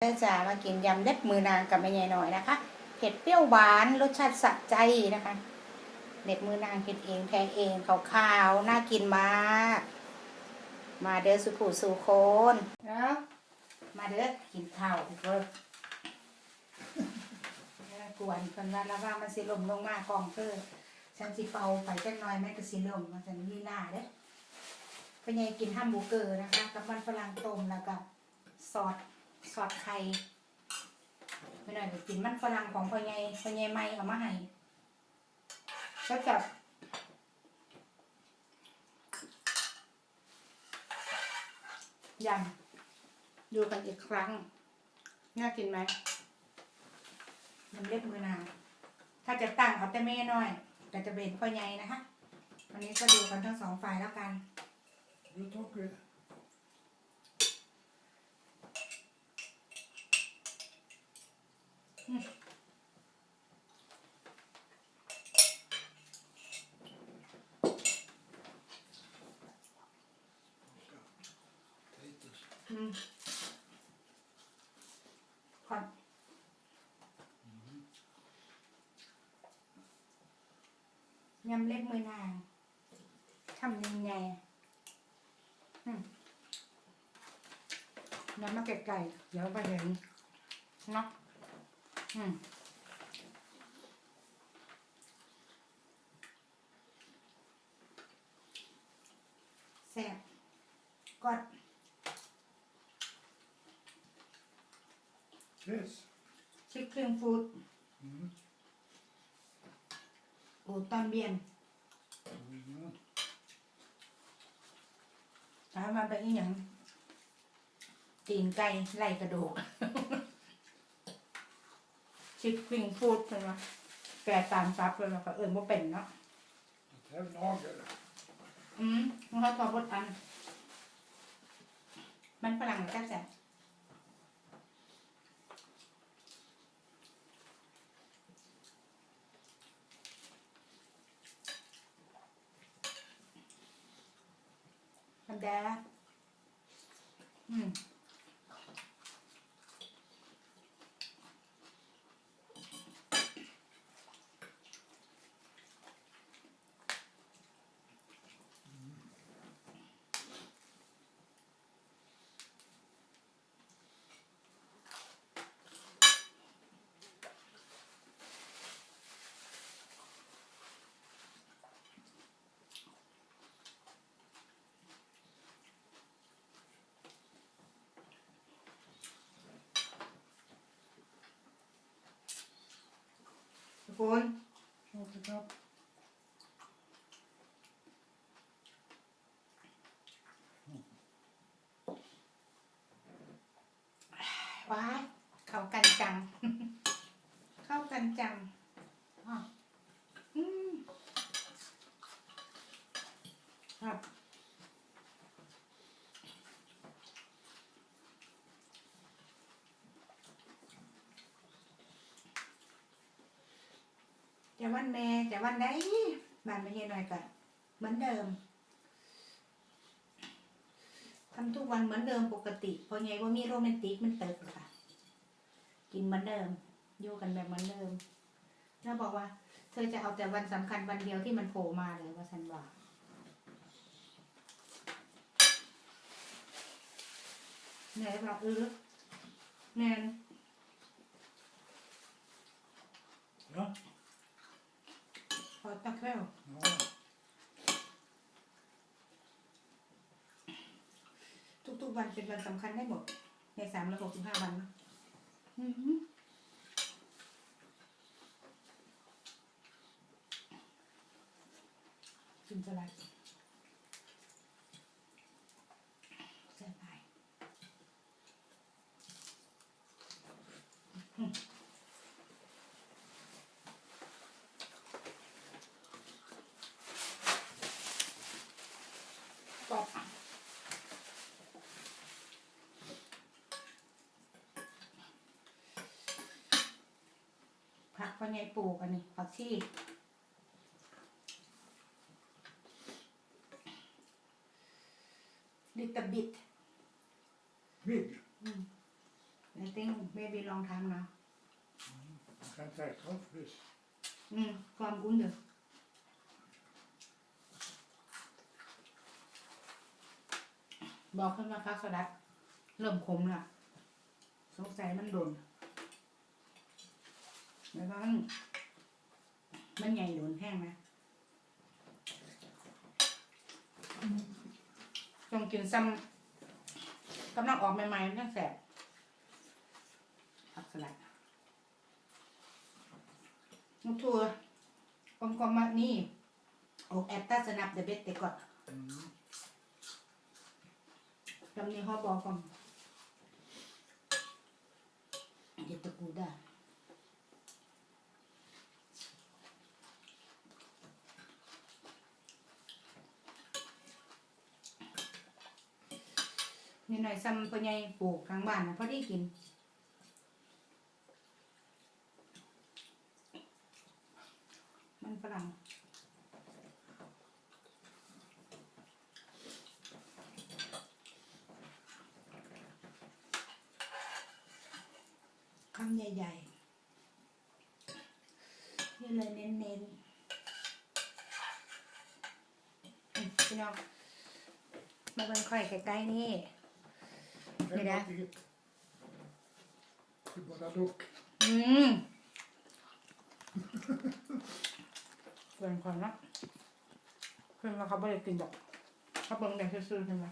เด้อจ้ามากินยำเล็บมือนางกับแม่ใหญ่หน่อยนะคะ เผ็ดเปรี้ยวหวานรสชาติสะใจนะคะเล็บมือนางเผ็ดเองแทงเองขาวๆน่ากินมาก มาเด้อสุขุสุโคนเนาะมาเด้อกินข้าวเด้อกวนคนว่าแล้วว่ามันสิลมลงมากองเพื่อฉันสิเป่าไปจักน่อยแม่ก็สิลมมันจะมีหน้าเด้อเป็นไงกินฮัมบูเกอร์นะคะ กับมันฝรั่งต้มแล้วก็ซอส ซอสไข่ไม่หน่อยกินมันฝรั่งของพ่อใหญ่พ่อใหญ่ไม่เอามาให้ก็จะยำดูกันอีกครั้ง น่ากินไหมมันเล็บมือนางถ้าจะตั้งเอาแต่ไม่น้อย แต่จะเป็นพ่อใหญ่นะคะวันนี้ก็ดูกันทั้งสองฝ่ายแล้วกัน Du tok Teites. อืมก่อนยำเล็บมือนางทำยังไงอืมยำมาไก่ๆเดี๋ยวไปเห็นเนาะอืมแซ่บกด Yes. ชิคเครื่องฟูด Mm. อูตอนเบียน Mm. ถามมาเป็นอหย่างตีนไก่ไล่กระดูกชิคเครื่องฟูดใช่ไหมแปลตามซับเลยแล้วก็เอิญว่าเป็นเนาะ Dat hebben lager. อืมมันเขาตอบบทอัน มันฝรั่งหรือแซ่บแซ่บ มันแดงอืมทุกคน Zat ik op. ว้ายเข้ากันจัง เข้ากันจังอ้าวอืมครับ จะ วันแม่จะวันไหนบ้านไม่ใช่หน่อยก็เหมือนเดิมทำทุกวันเหมือนเดิมปกติเพราะไงว่ามีโรแมนติกมันเติบค่ะ กินเหมือนเดิมอยู่กันแบบเหมือนเดิมแล้วบอกว่า เธอจะเอาแต่วันสำคัญวันเดียวที่มันโผล่มาเลยว่าฉันว่าเหนื่อยบอกเออแนน Ja. ขอตักแล้ว Ja. ทุกๆวันเป็นวันสำคัญได้หมดในสามร้อยหกสิบห้าวันนะอือหือกินสลัดใส่ไปอืมกรอบ ผักพ่อใหญ่ปลูกอันนี้ผักชีลิตบิด Big. I think maybe long time now Kan säga kalvfisk. อืมความอุ่นเด้อ บอกขึ้นมาพักสลัด เริ่มขมละสงสัยมันโดน แล้วก็มันมันใหญ่โดนแห้งไหมต้องกินซ้ำกำลังออกใหม่ๆมันยังแสบผักสลัดนุกทัวกอมๆมานี่โอกแอปตาสนับเดเบ็ดแต่ก่อน Mm. จำนี้เขาบอกก่อนเดี๋ยวตะกูได้ นี่หน่อยซ้ำปัญญปลูกทางบ้านนะพอด้กินมันฝรั่งคำใหญ่ๆ นี่เลยเน้นๆพี่น้องมาเบิ่งค่อยใกล้ๆนี่ Det där. är det. Det är bara duck. อืมเพื่อนคนละเพื่อนว่าเขาไม่ได้กินดอกเขาเบิ่งแต่ซื่อๆใช่ไหม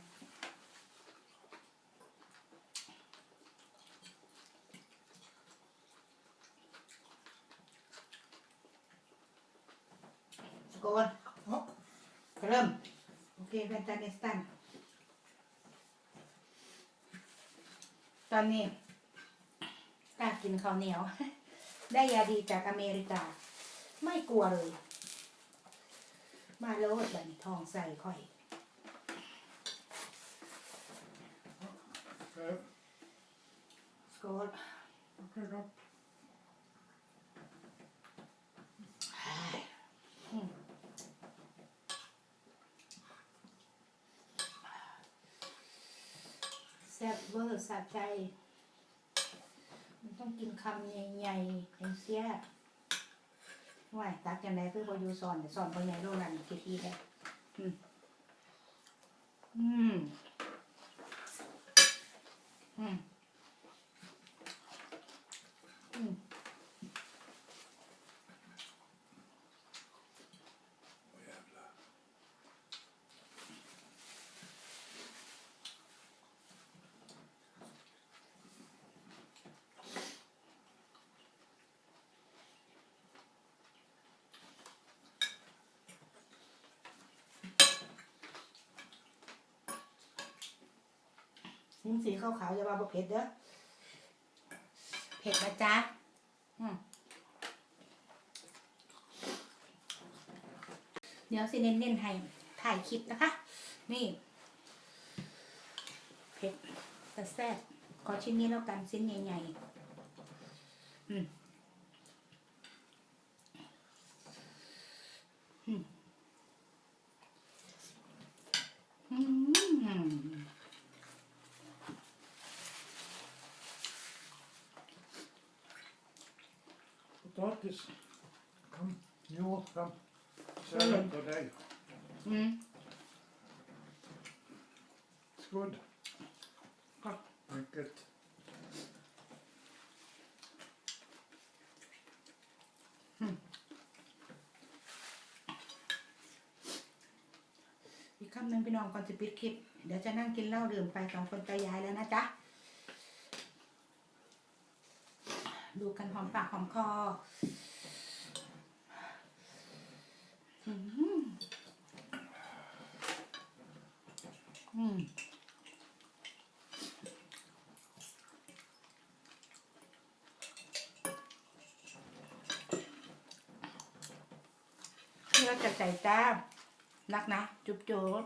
สกอน Ja. เริ่มโอเคแฟนตาเนสตัน อนนี้กล้ากินข้าวเหนียว ได้ยาดีจากอเมริกา ไม่กลัวเลย มาโลดบัดนทองใส่ค่อย Okej. สกอต Okej då. แซ่บเวอร์สะใจ มันต้องกินคำใหญ่ๆอย่างเสียว่าตักจังไดคือพออยู่สอนแต่สอนพอใหญ่โลนั่นกี่ทีได้อืมอืมอืม นิ้มสีขาวๆอย่าว่าบ่เผ็ดเด้อเผ็ดนะจ๊ะเดี๋ยวสิเน้นๆให้ถ่ายคลิปนะคะ นี่ เผ็ดแต่แซ่บขอชิ้นนี้แล้วกันชิ้นใหญ่ๆอืมอืม อืม Potatis. Kom. Jo, kom. Så Mm. väntar dig. อืม Skål. Tack. Mycket. อีกคำหนึ่งพี่น้องก่อนจะปิดคลิป เดี๋ยวจะนั่งกินเหล้าดื่มไปสองคนตายายแล้วนะจ๊ะ ดูกันหอมปากหอมคออืมอืมเพื่อจะใส่จ้ารักนะ จุ๊บจุ๊บ